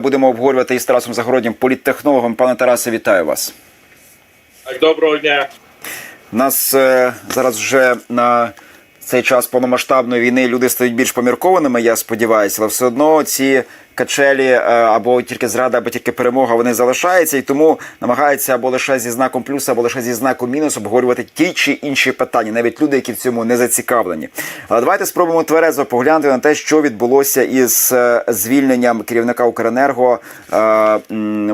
Будемо обговорювати із Тарасом Загороднім, політтехнологом. Пане Тарасе, вітаю вас. Доброго дня. Нас е, зараз вже на цей час повномасштабної війни люди стають більш поміркованими, я сподіваюся, але все одно ці качелі е, або тільки зрада, або тільки перемога вони залишаються, і тому намагаються або лише зі знаком плюс, або лише зі знаком мінус обговорювати ті чи інші питання, навіть люди, які в цьому не зацікавлені. Але давайте спробуємо тверезо поглянути на те, що відбулося із е, звільненням керівника Укренерго е,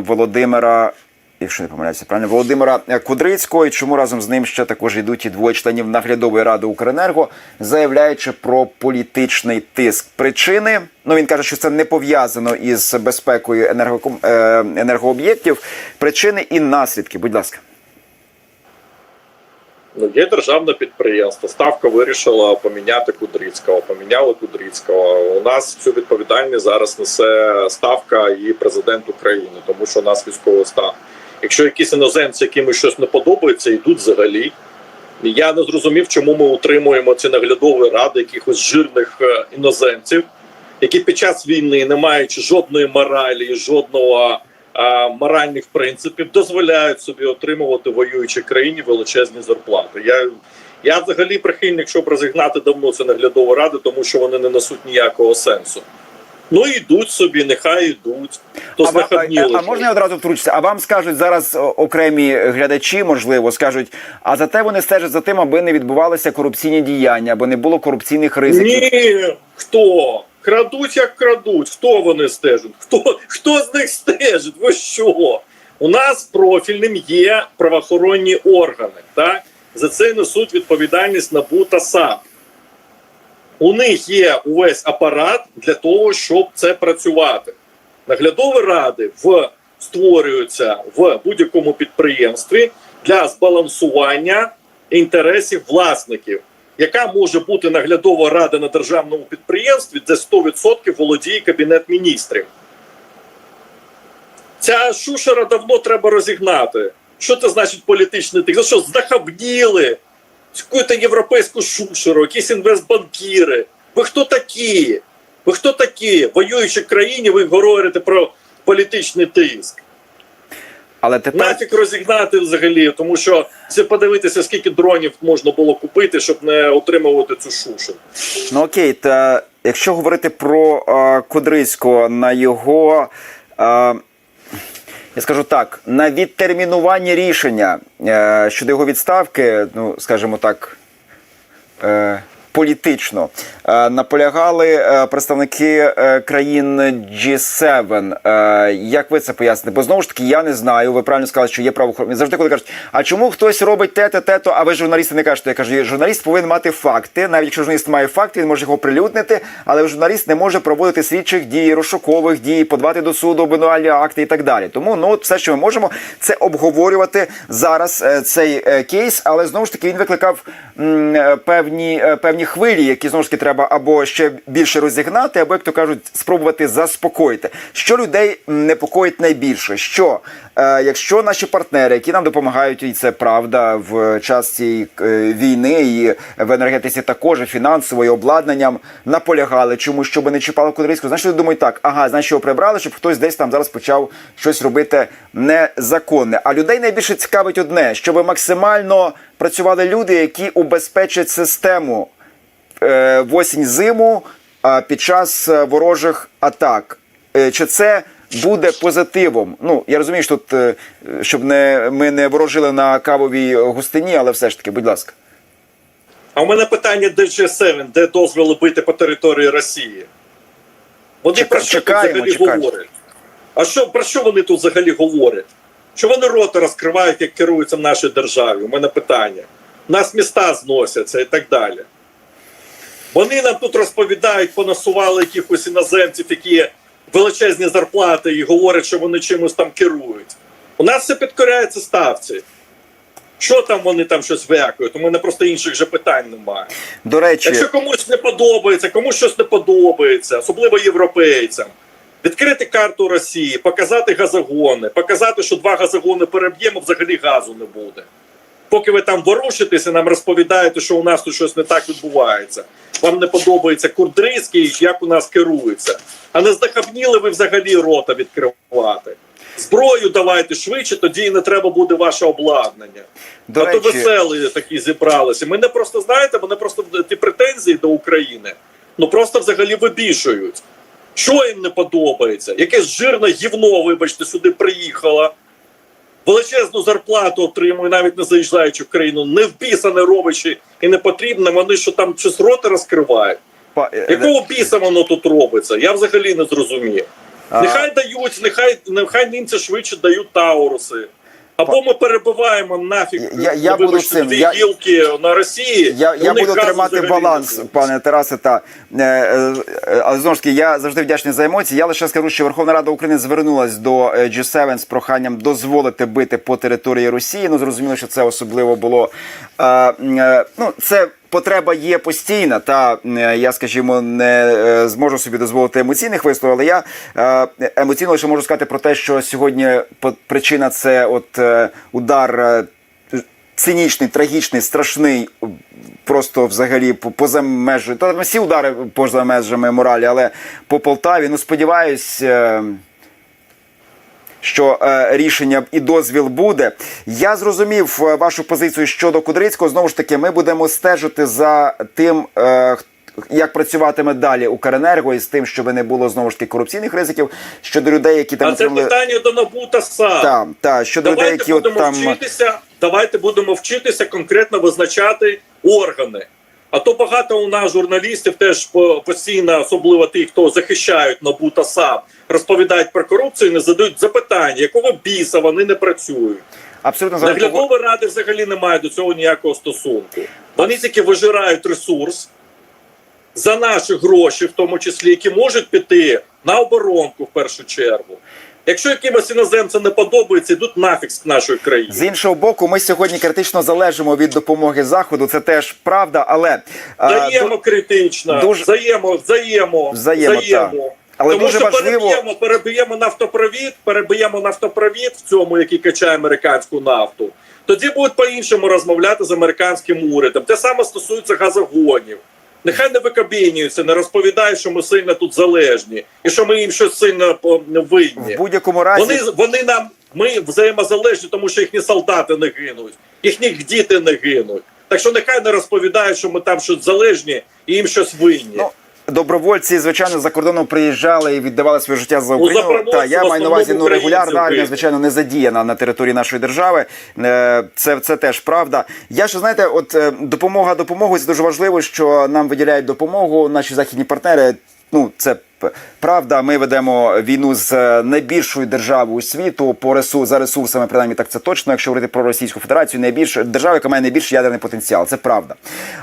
Володимира. Якщо не помиляюся, правильно Володимира Кудрицького, і чому разом з ним ще також йдуть і двоє членів наглядової ради Укренерго, заявляючи про політичний тиск. Причини ну він каже, що це не пов'язано із безпекою енергоком... е, енергооб'єктів. Причини і наслідки. Будь ласка. Ну, є державне підприємство. Ставка вирішила поміняти Кудрицького. Поміняли Кудрицького. У нас цю відповідальність зараз несе ставка і президент України, тому що у нас військовий стан. Якщо якісь іноземці, яким щось не подобається, йдуть взагалі. Я не зрозумів, чому ми утримуємо ці наглядові ради якихось жирних е, іноземців, які під час війни, не маючи жодної моралі, жодного а, моральних принципів, дозволяють собі отримувати в воюючій країні величезні зарплати. Я, я взагалі прихильник, щоб розігнати давно це наглядові ради, тому що вони не несуть ніякого сенсу. Ну йдуть собі, нехай йдуть. То А, а, а можна я одразу втручитися? А вам скажуть зараз окремі глядачі, можливо, скажуть, а зате вони стежать за тим, аби не відбувалися корупційні діяння, аби не було корупційних ризиків. Ні, хто? Крадуть, як крадуть. Хто вони стежать? Хто, хто з них стежить? Ви що? У нас профільним є правоохоронні органи. Так? За це несуть відповідальність НАБУ та САП. У них є увесь апарат для того, щоб це працювати. Наглядові ради в, створюються в будь-якому підприємстві для збалансування інтересів власників. Яка може бути наглядова рада на державному підприємстві, де 100% володіє кабінет міністрів? Ця шушера давно треба розігнати. Що це значить політичний тиск? Ну що, знахабніли? Якусь європейську шушеру, якісь інвестбанкіри. Ви хто такі? Ви хто такі? В воюючій країні ви говорите про політичний тиск. Але тепер Нафіг розігнати взагалі, тому що це подивитися, скільки дронів можна було купити, щоб не отримувати цю шушеру. Ну окей, та якщо говорити про е, Кудрицького на його. Е, я скажу так, на відтермінування рішення е, щодо його відставки, ну скажімо так, е, політично е, наполягали е, представники е, країн G7. Е, як ви це поясните? Бо знову ж таки я не знаю. Ви правильно сказали, що є правоохоронні. Завжди коли кажуть, а чому хтось робить те, те, то а ви журналісти не кажете. Я кажу, журналіст повинен мати факти. Навіть якщо журналіст має факти, він може їх оприлюднити, але журналіст не може проводити слідчих дій, розшукових дій, подавати до суду обвинувальні акти і так далі. Тому ну все, що ми можемо, це обговорювати зараз цей кейс, але знову ж таки він викликав м, певні, певні хвилі, які знову ж таки треба або ще більше розігнати, або як то кажуть, спробувати заспокоїти. Що людей непокоїть найбільше? Що е, якщо наші партнери, які нам допомагають, і це правда в час цієї е, війни, і в енергетиці також і фінансово і обладнанням наполягали, чому щоб не чіпало Кудрицького, значить думають так, ага, значить його прибрали, щоб хтось десь там зараз почав щось робити незаконне. А людей найбільше цікавить одне, щоб максимально працювали люди, які убезпечать систему в осінь зиму під час е, ворожих атак. Е, Чи це буде позитивом? Ну я розумію, що тут е, щоб не ми не ворожили на кавовій густині, але все ж таки, будь ласка. А у мене питання, де G7, де дозвіл бити по території Росії? Вони Чека- про що тут взагалі чекаємо. говорять? А що про що вони тут взагалі говорять? Що вони роти розкривають, як керуються в нашій державі? У мене питання. У нас міста зносяться і так далі. Вони нам тут розповідають, понасували якихось іноземців, які величезні зарплати і говорять, що вони чимось там керують. У нас все підкоряється ставці. Що там вони там щось вякують? У мене просто інших же питань немає. До речі, Якщо комусь не подобається, комусь щось не подобається, особливо європейцям, відкрити карту Росії, показати газогони, показати, що два газогони переб'ємо, взагалі газу не буде. Поки ви там ворушитеся, нам розповідаєте, що у нас тут щось не так відбувається. Вам не подобається курдрийський, як у нас керується. А не здахабніли ви взагалі рота відкривати. Зброю давайте швидше, тоді і не треба буде ваше обладнання. До а то речі, веселі такі зібралися. Мене просто знаєте, вони просто ті претензії до України ну просто взагалі вибішують. Що їм не подобається? Якесь жирне гівно, вибачте, сюди приїхало. Величезну зарплату отримує, навіть не заїжджаючи в країну, не вписане робичі і не потрібно. Вони що там щось роти розкривають. е, Якого біса воно тут робиться? Я взагалі не зрозумів. Нехай дають, нехай, нехай німці швидше дають тауруси. Або ми перебуваємо нафіг Я- я буду цим, я- гілки на Росії. Я, я буду тримати баланс, не пане Тарасе. Та е, е, е, знову ж таки, я завжди вдячний за емоції. Я лише скажу, що Верховна Рада України звернулась до е, G7 з проханням дозволити бити по території Росії. Ну зрозуміло, що це особливо було. Е, е, ну, це потреба є постійна. Та е, я, скажімо, не е, зможу собі дозволити емоційних висловів, але я е, емоційно лише можу сказати про те, що сьогодні причина це от удар. цинічний, трагічний, страшний, просто взагалі по- поза межею. Та всі удари поза межами моралі, але по Полтаві, ну сподіваюсь. Що е, рішення і дозвіл буде. Я зрозумів е, вашу позицію щодо Кудрицького. Знову ж таки, ми будемо стежити за тим, е, як працюватиме далі Укренерго, і з тим, щоб не було знову ж таки корупційних ризиків щодо людей, які там А це питання до НАБУ та САП. та, та, щодо людей, Давайте які от там вчитися. Давайте будемо вчитися конкретно визначати органи. А то багато у нас журналістів теж постійно, особливо ті, хто захищають НАБУ та САП, розповідають про корупцію, і не задають запитання, якого біса вони не працюють. абсолютно Наглядові ради взагалі не мають до цього ніякого стосунку. Вони тільки вижирають ресурс за наші гроші, в тому числі, які можуть піти на оборонку в першу чергу. Якщо якимось іноземцям не подобається, йдуть нафіг з нашої країни. З іншого боку, ми сьогодні критично залежимо від допомоги заходу. Це теж правда, але а, Даємо критично, дуже- взаємо, взаємо, Взаємо, так. Але Тому дуже що важливо- переб'ємо, переб'ємо нафтопровід, переб'ємо нафтопровід в цьому, який качає американську нафту. Тоді будуть по-іншому розмовляти з американським урядом. Те саме стосується газогонів. Нехай не викабінюються, не розповідають, що ми сильно тут залежні, і що ми їм щось сильно по- в будь-якому разі Вони вони нам ми взаємозалежні, тому що їхні солдати не гинуть, їхні діти не гинуть. Так що нехай не розповідають, що ми там щось залежні і їм щось винні. ну. Добровольці, звичайно, за кордоном приїжджали і віддавали своє життя за Україну. Та я маю на увазі ну, регулярна армія, звичайно, не задіяна на території нашої держави. Е, Це, це теж правда. Я ще знаєте, от е, допомога допомогою це дуже важливо, що нам виділяють допомогу наші західні партнери. Ну, це правда. Ми ведемо війну з е, найбільшою державою світу по ресурс, за ресурсами, принаймні так це точно. Якщо говорити про Російську Федерацію, найбільш держава, яка має найбільший ядерний потенціал. Це правда.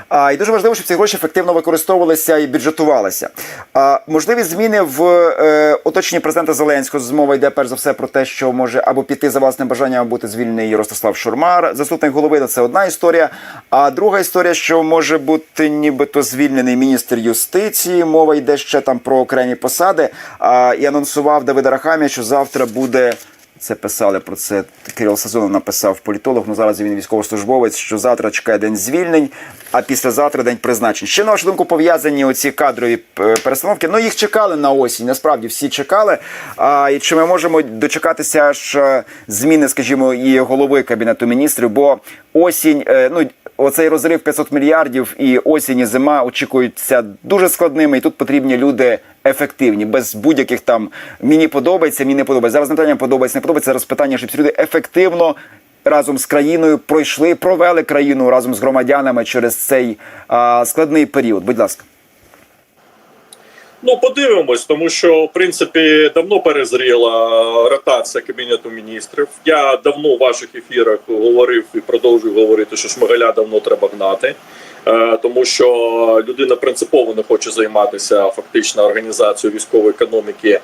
А, і дуже важливо, щоб ці гроші ефективно використовувалися і бюджетувалися. А, можливі зміни в е, оточенні президента Зеленського. Мова йде перш за все про те, що може або піти за власним бажанням, бути звільнений Ростислав Шурмар, заступник голови. Це одна історія. А друга історія, що може бути нібито звільнений міністр юстиції. Мова йде ще там про окремі посади. А, і анонсував Давида Рахамія, що завтра буде. Це писали про це. Кирил Сазонов написав політолог. Ну зараз він військовослужбовець, що завтра чекає день звільнень, а післязавтра день призначень. Ще на вашу думку пов'язані оці кадрові е, перестановки. Ну їх чекали на осінь. Насправді всі чекали. А і чи ми можемо дочекатися аж е, зміни, скажімо, і голови кабінету міністрів? Бо осінь, е, ну оцей розрив 500 мільярдів і осінь і зима очікуються дуже складними, і тут потрібні люди ефективні, без будь-яких там мені подобається, мені не подобається. Зараз не питання подобається, не подобається. Зараз питання, щоб люди ефективно разом з країною пройшли, провели країну разом з громадянами через цей а, складний період. Будь ласка. Ну, подивимось, тому що в принципі давно перезріла ротація кабінету міністрів. Я давно в ваших ефірах говорив і продовжую говорити, що Шмигаля давно треба гнати, е, тому що людина принципово не хоче займатися фактично організацією військової економіки,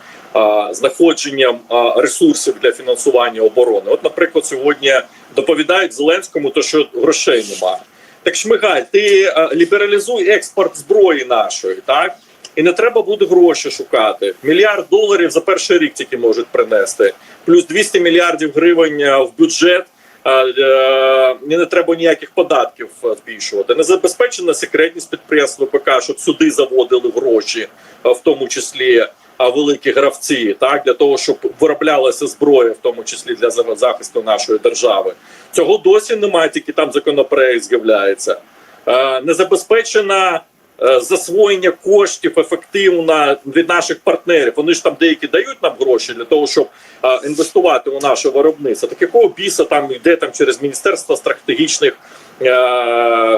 знаходженням ресурсів для фінансування оборони. От, наприклад, сьогодні доповідають Зеленському, то що грошей немає. Так Шмигаль, ти е, лібералізуй експорт зброї нашої, так? І не треба буде гроші шукати. Мільярд доларів за перший рік тільки можуть принести, плюс 200 мільярдів гривень е, в бюджет. е, не треба ніяких податків е, збільшувати. Не забезпечена секретність підприємств ВПК, щоб сюди заводили гроші, в тому числі великі гравці, так для того, щоб вироблялася зброя, в тому числі для захисту нашої держави. Цього досі немає, тільки там законопроект з'являється. Не забезпечена засвоєння коштів ефективно від наших партнерів. Вони ж там деякі дають нам гроші для того, щоб е, інвестувати у наше виробництво. Так якого біса там йде там через міністерство стратегічних е,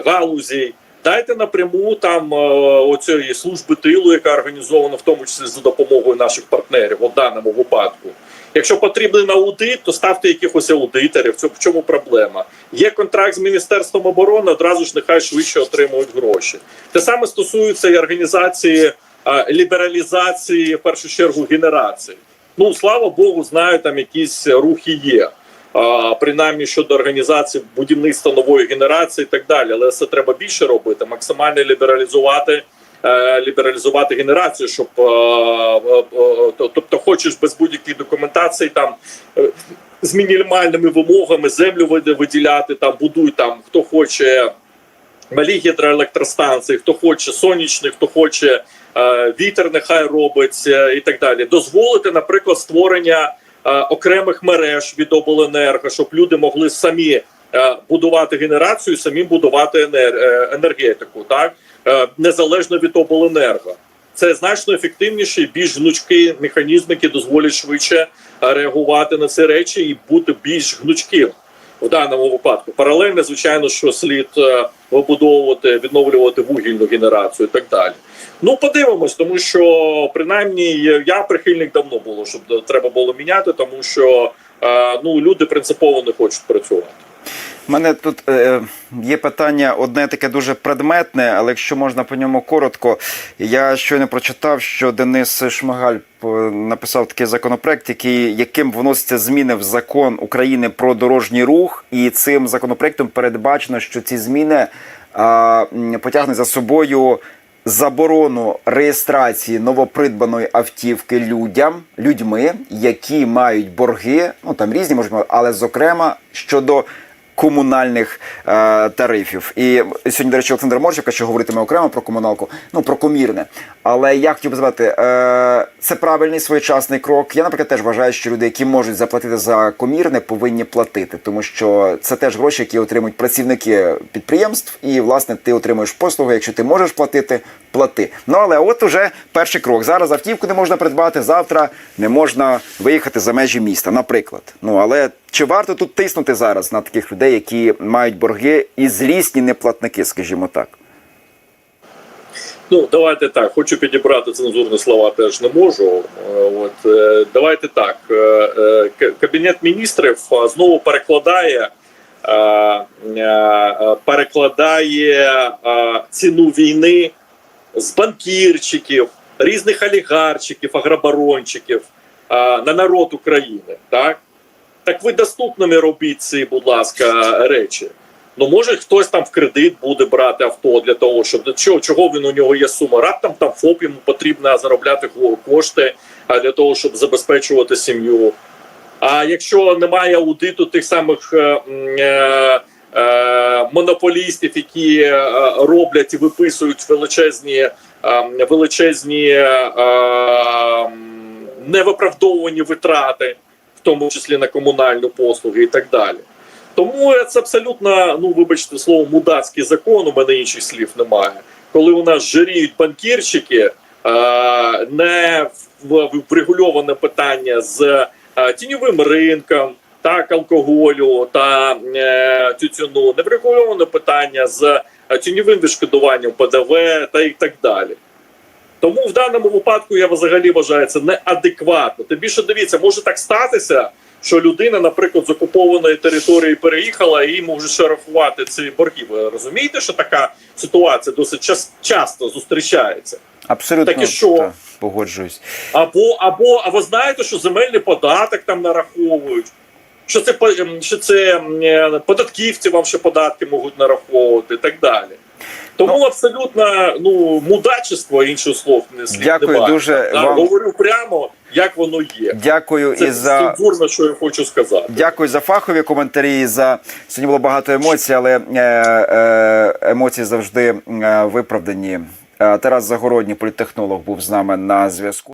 галузей? Дайте напряму там е, оцієї служби тилу, яка організована в тому числі за допомогою наших партнерів у даному випадку. Якщо потрібен аудит, то ставте якихось аудиторів. В чому проблема? Є контракт з міністерством оборони, одразу ж нехай швидше отримують гроші. Те саме стосується і організації е, лібералізації в першу чергу генерації. Ну слава Богу, знаю, там якісь рухи є. Принаймні щодо організації будівництва нової генерації і так далі. Але це треба більше робити, максимально лібералізувати. е, Лібералізувати генерацію, щоб е, е, то- тобто, хочеш без будь-якої документації там з мінімальними вимогами землю виділяти, там будуй там хто хоче малі гідроелектростанції, хто хоче сонячний, хто хоче вітер, нехай робить і так далі. Дозволити, наприклад, створення окремих мереж від обленерго, щоб люди могли самі е, будувати генерацію, самі будувати е, енергетику, так е, незалежно від обленерго. Це значно ефективніші, більш гнучкі механізми, які дозволять швидше е, реагувати на ці речі і бути більш гнучким в даному випадку. Паралельно, звичайно, що слід е, вибудовувати, відновлювати вугільну генерацію і так далі. Ну, подивимось, тому що принаймні я прихильник давно було, щоб треба було міняти, тому що е, ну люди принципово не хочуть працювати. Мене тут е, є питання одне таке дуже предметне, але якщо можна по ньому коротко, я щойно прочитав, що Денис Шмигаль е, написав такий законопроект, який, яким вносяться зміни в закон України про дорожній рух, і цим законопроектом передбачено, що ці зміни м, потягнуть за собою заборону реєстрації новопридбаної автівки людям, людьми, які мають борги, ну там різні можуть але зокрема щодо комунальних е, тарифів. І сьогодні, до речі, Олександр Морчик, що говоритиме окремо про комуналку, ну про комірне. Але я хотів би сказати, е, це правильний своєчасний крок. Я, наприклад, теж вважаю, що люди, які можуть заплатити за комірне, повинні платити, тому що це теж гроші, які отримують працівники підприємств, і власне ти отримуєш послуги. Якщо ти можеш платити, плати. Ну але от уже перший крок. Зараз автівку не можна придбати, завтра не можна виїхати за межі міста, наприклад. Ну але чи варто тут тиснути зараз на таких людей, які мають борги і злісні неплатники, скажімо так? Ну, давайте так. Хочу підібрати цензурні слова, теж не можу. Е, От е, давайте так. Е, Кабінет міністрів знову перекладає. Перекладає ціну війни з банкірчиків, різних олігарчиків, агробарончиків на народ України. Так, так ви доступними робіть ці, будь ласка, речі. Ну, може, хтось там в кредит буде брати авто для того, щоб чого, чого він у нього є сума. Раптом там ФОП йому потрібно заробляти кошти для того, щоб забезпечувати сім'ю. А якщо немає аудиту тих самих е, е, е, монополістів, які е, роблять і виписують величезні, е, величезні е, м, невиправдовувані витрати, тому числі на комунальну послуги і так далі. Тому це абсолютно, ну вибачте слово, мудацький закон. У мене інших слів немає. Коли у нас жиріють банкірчики, е, не врегульоване питання з е, тіньовим ринком, так, алкоголю та е, тютюну, не врегульоване питання з тіньовим відшкодуванням ПДВ та і так далі. Тому в даному випадку я взагалі вважаю це неадекватно. Тим більше дивіться, може так статися, що людина, наприклад, з окупованої території переїхала і може ще рахувати ці борги. Ви розумієте, що така ситуація досить час, часто зустрічається? Абсолютно Так і що? та, погоджуюсь. Або, або, а ви знаєте, що земельний податок там нараховують. Що це ем, що це ем, е, податківці вам ще податки можуть нараховувати і так далі. Тому абсолютно ну мудачество інших слов не слід Дякую немає. дуже Да, вам. Говорю прямо, як воно є. Дякую Це і за цензурно, що я хочу сказати. Дякую за фахові коментарі. За сьогодні було багато емоцій, але е, е, емоції завжди е, виправдані. Е, Тарас Загородній, політтехнолог, був з нами на зв'язку.